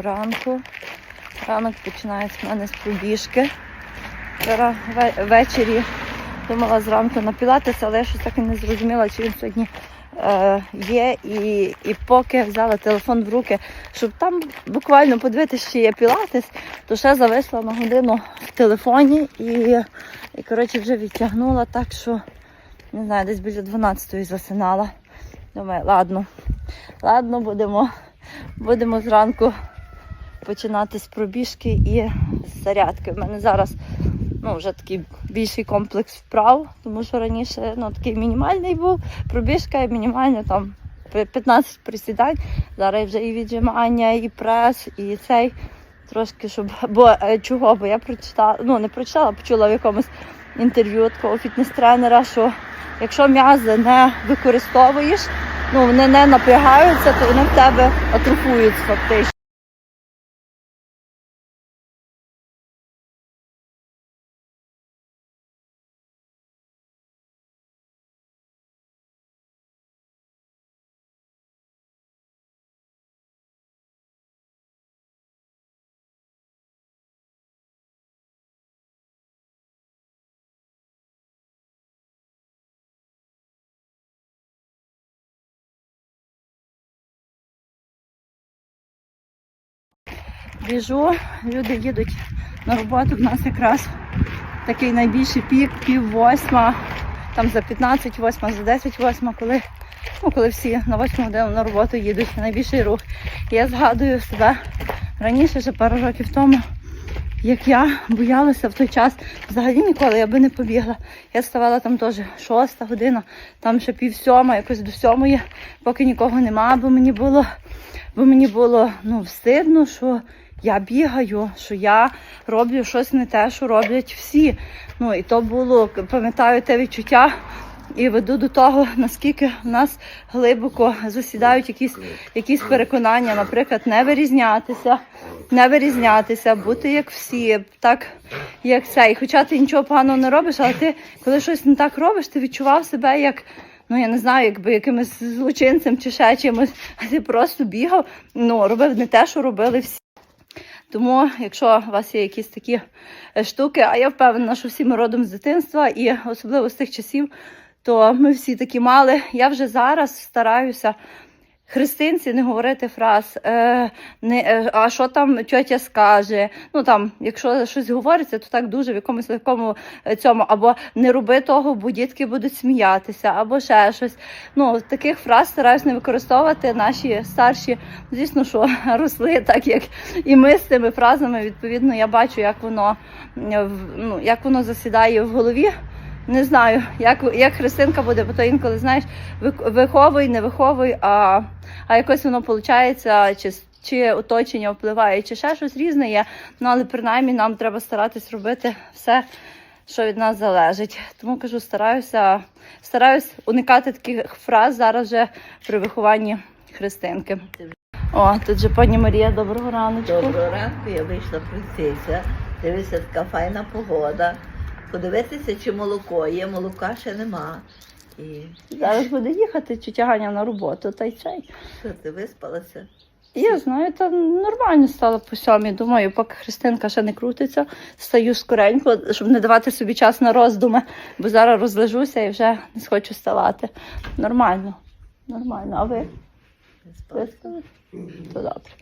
Ранку. Ранок починається в мене з пробіжки. Вчора ввечері думала зранку на пілатес, але я щось так і не зрозуміла, чи він сьогодні е, є. І, і поки взяла телефон в руки, щоб там буквально подивитися, чи є пілатес, то ще зависла на годину в телефоні і, і коротше, вже відтягнула так, що не знаю, десь біля 12-ї засинала. Думаю, ладно, ладно, будемо, будемо зранку починати з пробіжки і зарядки. У мене зараз ну, вже такий більший комплекс вправ, тому що раніше ну, такий мінімальний був, пробіжка і мінімально там пи- 15 присідань. Зараз вже і віджимання, і прес, і цей трошки, щоб. Бо е, чого? Бо я прочитала, ну не прочитала, почула в якомусь інтерв'ю такого фітнес-тренера, що якщо м'язи не використовуєш, ну вони не напрягаються, то вони в тебе атрофуються фактично. Біжу, люди їдуть на роботу. У нас якраз такий найбільший пік, пів восьма, там за 15 восьма, за 10 восьма, коли, ну, коли всі на восьму годину на роботу їдуть, найбільший рух. Я згадую себе раніше, ще пару років тому, як я боялася в той час, взагалі ніколи я би не побігла. Я ставала там теж шоста година, там ще пів сьома, якось до сьомої, поки нікого нема, бо мені було, бо мені було ну, встидно, що я бігаю, що я роблю щось не те, що роблять всі. Ну і то було, пам'ятаю те відчуття. І веду до того, наскільки в нас глибоко засідають якісь, якісь переконання, наприклад, не вирізнятися, не вирізнятися, бути як всі, так як це. І хоча ти нічого поганого не робиш, але ти, коли щось не так робиш, ти відчував себе як. Ну, я не знаю, якби якимось злочинцем чи ще чимось, а ти просто бігав, ну, робив не те, що робили всі. Тому, якщо у вас є якісь такі е, штуки, а я впевнена, що всі ми родом з дитинства, і особливо з тих часів, то ми всі такі мали. Я вже зараз стараюся христинці не говорити фраз, е, не, е, а що там тьотя скаже. Ну там, якщо щось говориться, то так дуже в якомусь легкому е, цьому, або не роби того, бо дітки будуть сміятися, або ще щось. Ну, таких фраз стараюсь не використовувати. Наші старші, звісно, що росли так, як і ми з цими фразами. Відповідно, я бачу, як воно ну, як воно засідає в голові. Не знаю, як, як христинка буде, бо то інколи знаєш, виховуй, не виховуй, а, а якось воно виходить, чи, чи оточення впливає, чи ще щось різне є. Ну але принаймні нам треба старатись робити все, що від нас залежить. Тому кажу, стараюся, стараюсь уникати таких фраз зараз вже при вихованні христинки. О, тут же пані Марія, доброго раночку. Доброго ранку, я вийшла пройтися. Дивися, така файна погода. Подивитися, чи молоко є, молока ще нема. І Зараз буде їхати тетя Ганя на роботу, та й цей. що ти виспалася? Я знаю, там нормально стало по сьомій. Думаю, поки Христинка ще не крутиться, стаю скоренько, щоб не давати собі час на роздуми, бо зараз розлежуся і вже не схочу ставати. Нормально, нормально. А ви? То добре.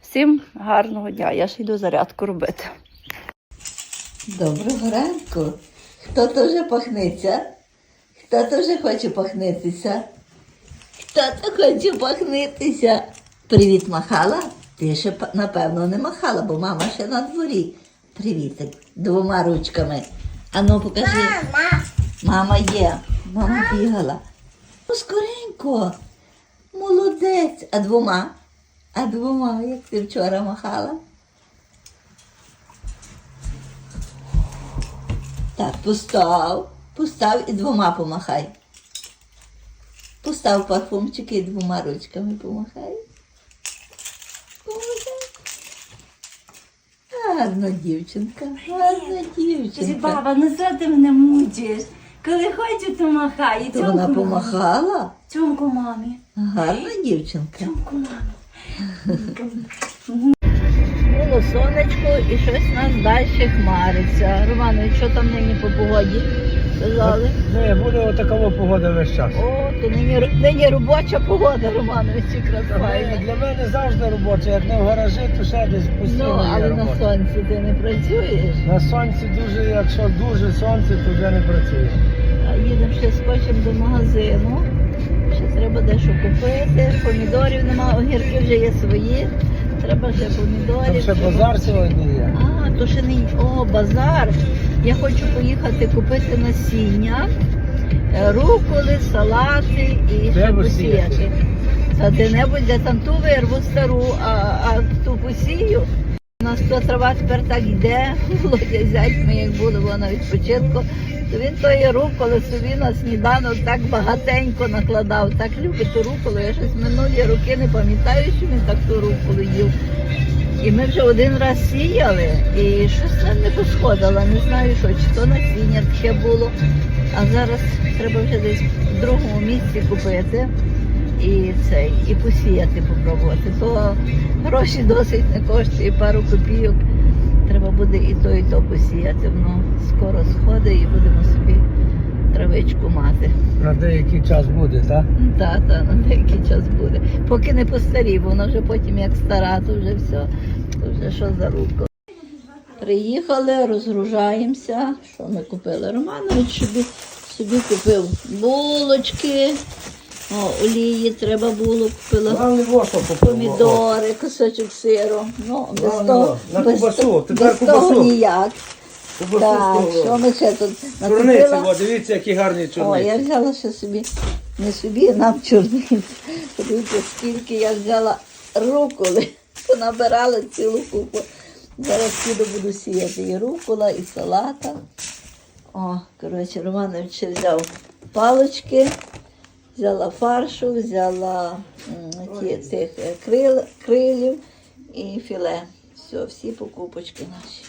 Всім гарного дня. Я ж йду зарядку робити. Доброго ранку. Хто то вже пахнеться? Хто то вже хоче пахнитися? Хто то хоче пахнитися? Привіт, махала? Ти ще, напевно, не махала, бо мама ще на дворі. Привітик, двома ручками. Ану, покажи. Мама. Мама є. Мама бігала. Ну, скоренько. Молодець. А двома? А двома, як ти вчора махала? Так, постав, постав і двома помахай. Постав парфумчики і двома ручками помахай. Помахай. Гарна дівчинка, гарна дівчинка. Баба, ну що ти мене мучиш? Коли хочу, то махай. То вона помахала. Цьомку мамі. Гарна дівчинка. Цьомку мамі. вийшло сонечко і щось нас далі хмариться. Романе, що там нині по погоді? Сказали. Не, буде отакова погода весь час. О, то нині, нині робоча погода, Романович, якраз файна. Для мене завжди робоча, як не в гаражі, то ще десь Ну, постійно є але на робота. сонці ти не працюєш. На сонці дуже, якщо дуже сонце, то вже не працює. А їдемо ще скочимо до магазину. Ще треба дещо купити. Помідорів нема, огірки вже є свої. Треба ще Там помідорів. ще базар сьогодні є. А, то ще не о, базар. Я хочу поїхати купити насіння, е, руколи, салати і ще посіяти. Та де-небудь, де там ту вирву стару, а, а ту посію. У нас то трава тепер так йде. Володя зять ми як були на відпочинку. То він тої руколи собі на сніданок так багатенько накладав. Так любить ту руколу. Я щось минулі роки не пам'ятаю, що він так ту руколу їв. І ми вже один раз сіяли, і щось нам не посходило. Не знаю, що чи то насіння таке було. А зараз треба вже десь в другому місці купити і цей, і посіяти попробувати. То гроші досить не коштує, пару копійок. Треба буде і то, і то посіяти. Воно скоро сходить і будемо собі травичку мати. На деякий час буде, так? Так, так, на деякий час буде. Поки не постарів, вона вже потім як стара, то вже все, то вже що за руку. Приїхали, розгружаємося. Що ми купили? Романович собі, собі купив булочки, о, олії треба було, купила Главне воно помідори, кусочок сиру. Ну, без того, на без, кубасу, то- тепер без того кубасу. ніяк. Так, що ми ще тут Чорниці, накупила? дивіться, які гарні О, чорниці. я взяла ще собі, не собі, а нам чорниці. Подивіться, скільки я взяла руколи. Понабирала цілу купу. Зараз піду буду сіяти і рукола, і салата. О, коротше, Романович ще взяв палички, взяла фаршу, взяла ті, тих е, крил, крилів і філе. Все, всі покупочки наші.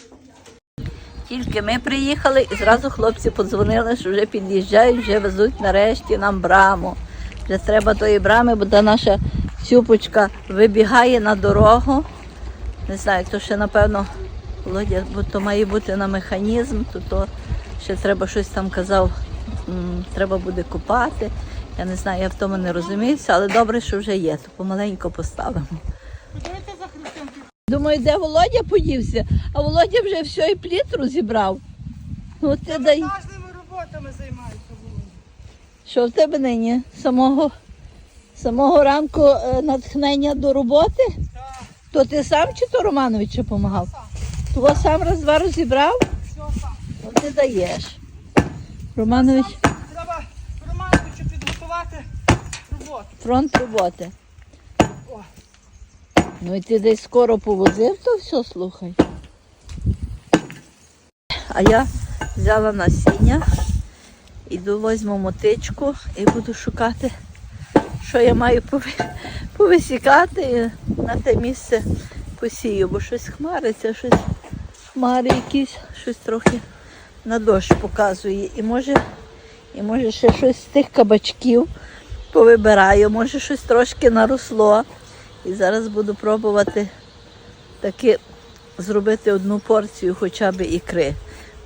Тільки ми приїхали і зразу хлопці подзвонили, що вже під'їжджають, вже везуть нарешті нам браму. Вже треба тої брами, бо та наша цюпочка вибігає на дорогу. Не знаю, то ще напевно Володя, бо то має бути на механізм, то, то ще треба щось там казав, треба буде купати. Я не знаю, я в тому не розуміюся, але добре, що вже є, то помаленько поставимо. Думаю, де Володя подівся, а Володя вже все і пліт розібрав. Ну ти дай. Роботами займаються було. Що в тебе нині? Самого, самого ранку е, натхнення до роботи? Так, То ти сам чи то Романович допомагав? Того сам раз два розібрав? все сам. Ну ти даєш. Романович, Треба Романовичу підготувати роботу. Фронт роботи. Ну і ти десь скоро повозив, то все слухай. А я взяла насіння, іду візьму мотичку і буду шукати, що я маю повисікати і на те місце посію, бо щось хмариться, щось хмари якісь, щось трохи на дощ показує. І може, і може ще щось з тих кабачків повибираю, може щось трошки наросло. І зараз буду пробувати таки зробити одну порцію хоча б ікри.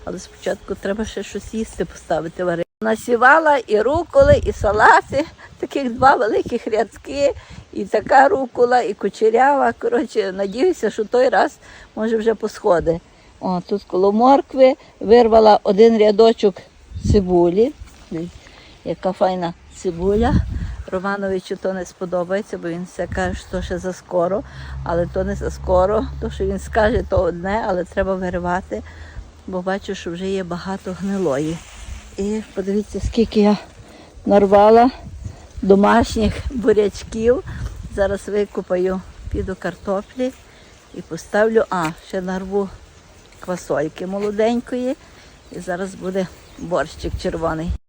Але спочатку треба ще щось їсти поставити варити. Насівала і руколи, і салати, таких два великих рядки, і така рукола, і кучерява. Коротше, надіюся, що той раз може вже посходи. О, тут коло моркви вирвала один рядочок цибулі. Яка файна цибуля. Романовичу то не сподобається, бо він все каже, що ще за скоро, але то не за скоро. То, що він скаже, то одне, але треба виривати, бо бачу, що вже є багато гнилої. І подивіться, скільки я нарвала домашніх бурячків. Зараз викупаю, піду картоплі і поставлю, а, ще нарву квасольки молоденької. І зараз буде борщик червоний.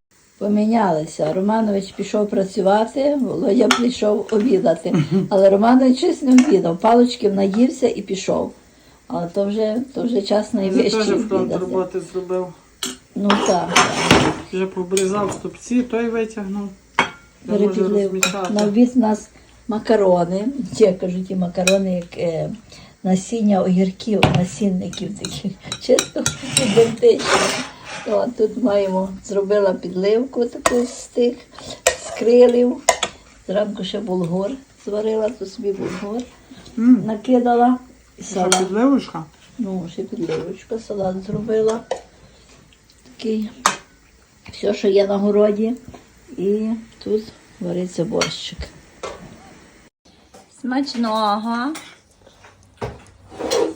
Помінялися. Романович пішов працювати, Володя прийшов обідати. Але Романович щось не обідав. Палочків наївся і пішов. Але то вже, то вже час найвищий теж фронт роботи зробив. Ну так. Вже побрізав стопці, той витягнув. Розмічати. На обід у нас макарони. Я кажу, ті макарони, як е, насіння огірків, насінників таких, чисто ідентично. О, тут маємо, зробила підливку таку з тих з крилів. Зранку ще булгур зварила, тут собі булгур М, накидала. І салат. підливочка? Ну, ще підливочка, салат зробила. Такий. Все, що є на городі. І тут вариться борщик. Смачного.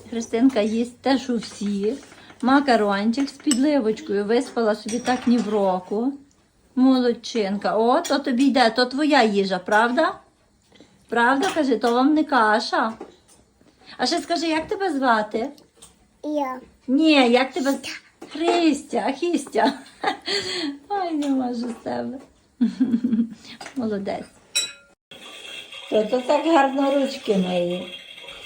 Христинка їсть те, що всі. Макарончик з підливочкою виспала собі так ні в року. Молодчинка. О, то тобі йде, то твоя їжа, правда? Правда, кажи, то вам не каша. А ще скажи, як тебе звати? Я. Ні, як тебе з- Христя, Хістя. Ой, не можу з тебе. Молодець. Хто то так гарно ручки миє?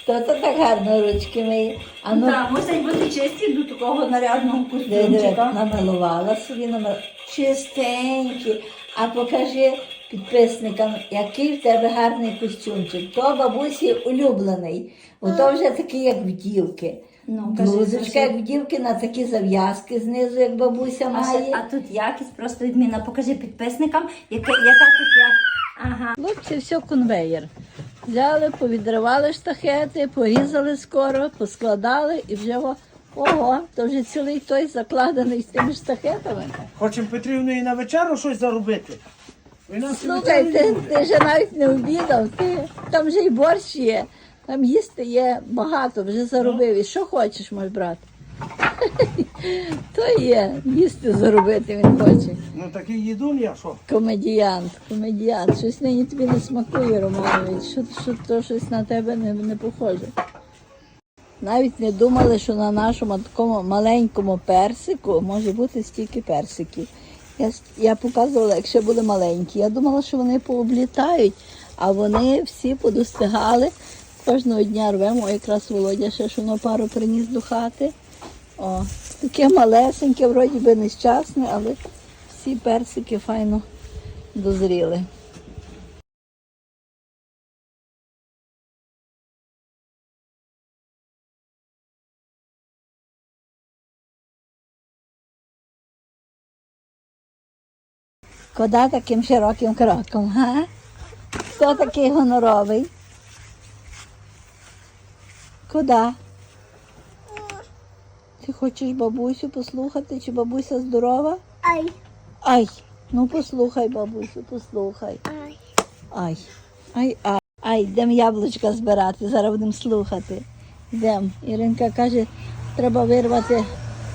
Хто то так гарно ручки миє? А ну, Так, мусить бути чисті до такого нарядного диви, диви, костюмчика. намалувала собі намал... чистенькі. А покажи підписникам, який в тебе гарний костюмчик. То бабусі улюблений. Ото вже такий, як в дівки. Ну, кажи, Блузочка, як в дівки, на такі зав'язки знизу, як бабуся А, ще- має. а тут якість просто відмінна. Покажи підписникам, яка, яка тут як. Ага. Хлопці, все конвейер. Взяли, повідривали штахети, порізали скоро, поскладали і вже ого, то вже цілий той закладений з тими штахетами. Хочемо Петрівну і на вечеру щось заробити. Слухай, ти, ти вже навіть не обідав, ти, там вже й борщ є, там їсти є багато, вже заробив. І що хочеш, можеш брати? То є, їсти заробити він хоче. Ну такий їдун я що? Комедіант, комедіант. Щось нині тобі не смакує, Романович. Що, що то щось на тебе не, не похоже. Навіть не думали, що на нашому такому маленькому персику може бути стільки персиків. Я, я показувала, якщо були маленькі. Я думала, що вони пооблітають, а вони всі подостигали. Кожного дня рвемо, якраз Володя ще воно пару приніс до хати. О, таке малесеньке, вроді би нещасне, але всі персики файно дозріли. Куди таким широким кроком, га? Хто такий гоноровий? Куди? Ти хочеш бабусю послухати, чи бабуся здорова? Ай. Ай, ну послухай, бабусю, послухай. Ай. Ай, ай, ай. Ай, йдемо яблучка збирати, зараз будемо слухати. Йдемо. Іринка каже, треба вирвати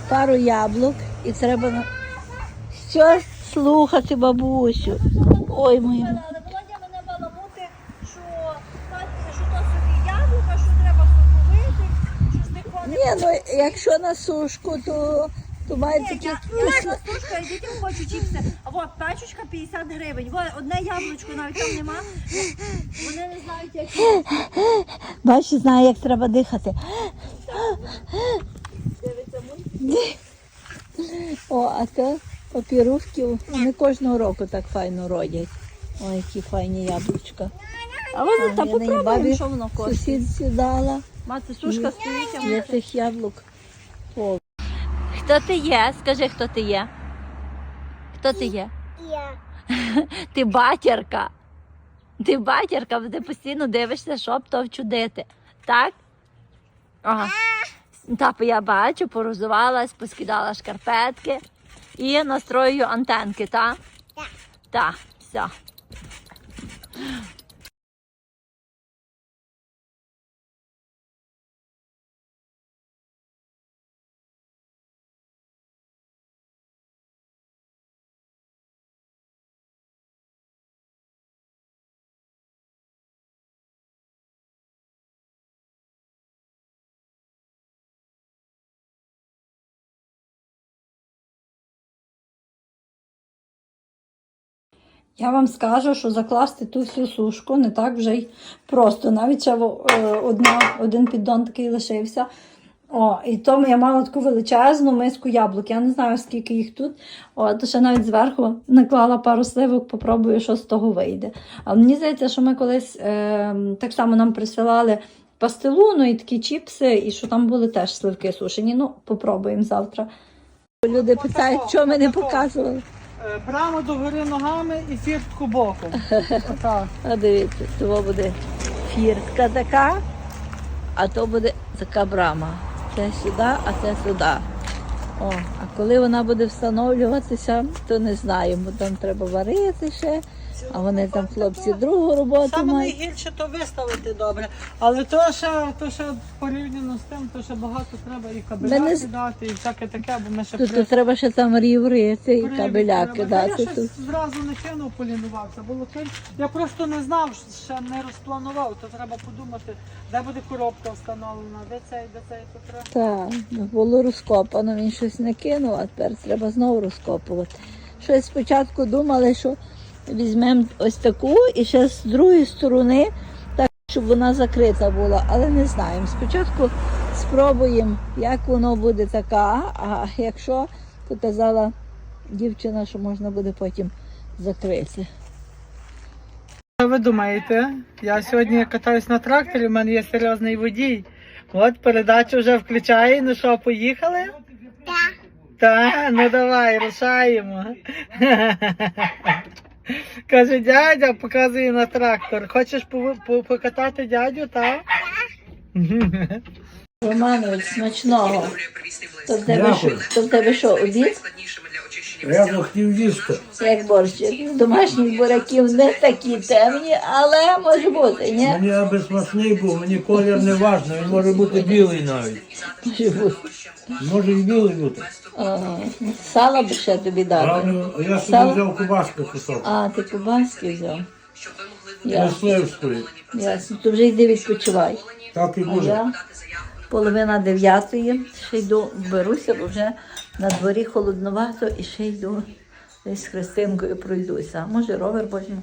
пару яблук і треба що слухати бабусю. Ой, моя. Але Володя мене баламути, що, що то собі яблука, що треба соковити, що ти ходиш. Ні, ну якщо на сушку, то, то має такі. Я реально слушка, і дітям хочу чіпси. А от пачечка 50 гривень. Во, одне яблучко навіть там нема. Вони не знають, як. Бачиш, знає, як треба дихати. О, а то папірушки не кожного року так файно родять. Ой, які файні яблучка. А вони А, та я попробуємо, що воно коштує. Сусідці дала. Мати сушка стоїть. а Є яблук. Хто ти є? Скажи, хто ти є? Хто ти є? Я. Ти батірка. Ти батірка, бо ти постійно дивишся, щоб то вчудити. Так? Ага. Та я бачу, порозувалась, поскидала шкарпетки і настроюю антенки, так? Так. Так, все. Я вам скажу, що закласти ту всю сушку не так вже й просто. Навіть ще е, одна, один піддон такий лишився. О, і тому я мала таку величезну миску яблук. Я не знаю, скільки їх тут. О, то ще навіть зверху наклала пару сливок, попробую, що з того вийде. Але мені здається, що ми колись е, так само нам присилали пастилу, ну і такі чіпси, і що там були теж сливки сушені. Ну, попробуємо завтра. Люди питають, що ми не показували. Е, Прямо до гори ногами і фіртку боком. Отак. А дивіться, того буде фіртка така, а то буде така брама. Це сюди, а це сюди. О, а коли вона буде встановлюватися, то не знаємо. там треба варити ще, а вони там хлопці другу роботу Саме мають. найгірше то виставити добре. Але то ще, то ще порівняно з тим, то ще багато треба і кабеля не з- кидати, і всяке таке, бо ми ще Тут при- треба ще там рів рити і кабеля треба. кидати. Я Тут. щось зразу не кинув, полінувався. Було киль. Я просто не знав, ще не розпланував, то треба подумати, де буде коробка встановлена, де цей, де цей, то треба. Так, було розкопано, він щось не кинув, а тепер треба знову розкопувати. Щось спочатку думали, що візьмемо ось таку і ще з другої сторони, так, щоб вона закрита була, але не знаємо. Спочатку спробуємо, як воно буде така, а якщо, то казала дівчина, що можна буде потім закрити. Що ви думаєте? Я сьогодні катаюсь на тракторі, в мене є серйозний водій. От передачу вже включає. Ну що, поїхали? Так. Так, ну давай, рушаємо. Каже, дядя, показує на трактор. Хочеш покатати дядю, так? Романович, смачного. То в тебе, Дякую. що, то в тебе що, обід? Я їсти. Як борщик. Домашніх буряків не такі темні, але може бути, ні? Мені аби смачний був, мені колір не важливо, він може бути білий навіть. Може бути. Може і білий бути. Ага. Сало б ще тобі дали. Правильно, я собі Сало? взяв кубаску кусок. А, ти кубанський взяв. Ясно, Мисливської. ясно. То вже йди відпочивай. Так і А буде. я половина дев'ятої, ще йду, беруся, бо вже на дворі холодновато і ще йду десь з Христинкою пройдуся. А може ровер возьму,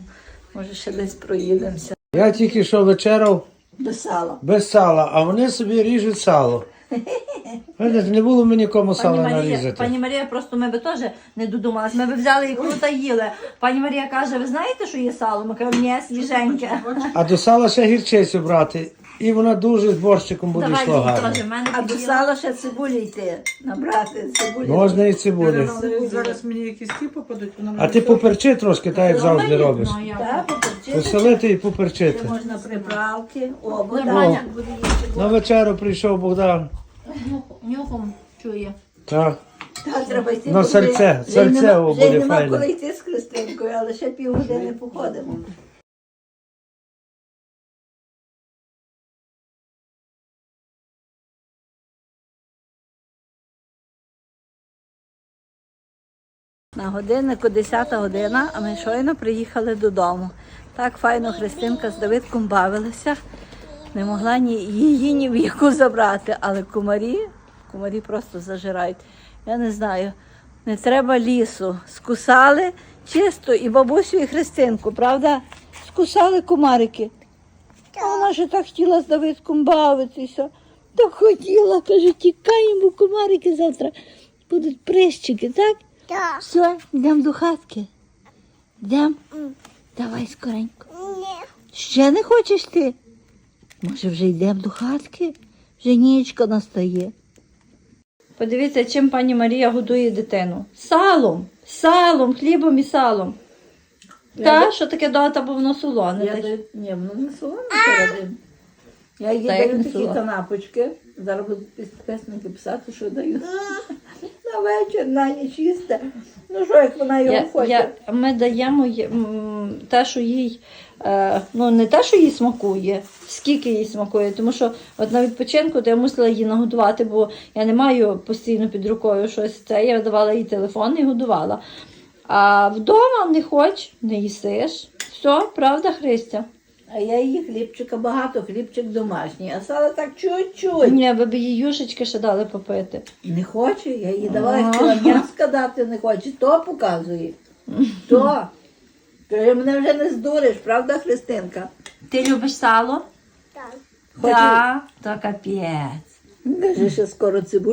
може ще десь проїдемося. Я тільки що вечерав До сала. без сала, а вони собі ріжуть сало. Видите, не було мені кому Пані Марія, нарізати. пані Марія, просто ми би теж не додумалися. Ми би взяли ікру та їли. Пані Марія каже: ви знаєте, що є сало? Ми кажемо, ні, свіженьке. А до сала ще гірчицю брати. І вона дуже з борщиком буде Давай йшло гарно. теж. В мене А до сала ще цибулі йти, набрати цибулі. Можна і цибулі. Зараз мені якісь ті попадуть, вона А ти поперчи трошки, так як завжди робиш. Ну, я- Так, поперчити. Поселити і поперчити. Можна приправки. О, Ой, буде їсти. На вечеру прийшов Богдан. Нюх- Нюхом чує. Так. Та, треба йти. На бо сальце, вже- вже нема- о, вже буде нема файне. коли йти з Христинкою, але ще півгодини походимо. На годиннику 10 година, а ми щойно приїхали додому. Так файно Христинка з Давидком бавилася. Не могла ні її ні в яку забрати, але кумарі, кумарі просто зажирають. Я не знаю, не треба лісу. Скусали чисто і бабусю, і Христинку, правда? Скусали кумарики. А вона ж так хотіла з Давидком бавитися. Так хотіла, каже, тікаємо, кумарики завтра будуть прищики, так? Так. Все, йдемо до хатки. Йдемо? Давай скоренько. Ні. Ще не хочеш ти? Може, вже йдемо до хатки? Вже нічка настає. Подивіться, чим пані Марія годує дитину. Салом, салом, хлібом і салом. Та, що таке дота, бо воно солоне. Я Та- даю, ні, ну не солоно середин. Я їй як даю не такі солоно? канапочки. Зараз буду підписники писати, що даю. На вечір, на ніч їсти. Ну що, як вона його Я, хоче. я, ми даємо їй, м, те, що їй, е, ну не те, що їй смакує, скільки їй смакує. Тому що от на відпочинку то я мусила її нагодувати, бо я не маю постійно під рукою щось. Це я давала їй телефон і годувала. А вдома не хоч, не їсиш. Все, правда, Христя? А я її хлібчика багато, хлібчик домашній, а сало так чуть-чуть. Ні, ви б їй юшечки ще дали попити. Не хоче, я їй давала хотіла м'яска дати, не хоче. То показує. То. Каже, мене вже не здуриш, правда, Христинка? Ти любиш сало? Хоче- Так, то капець. Каже, що скоро цибулю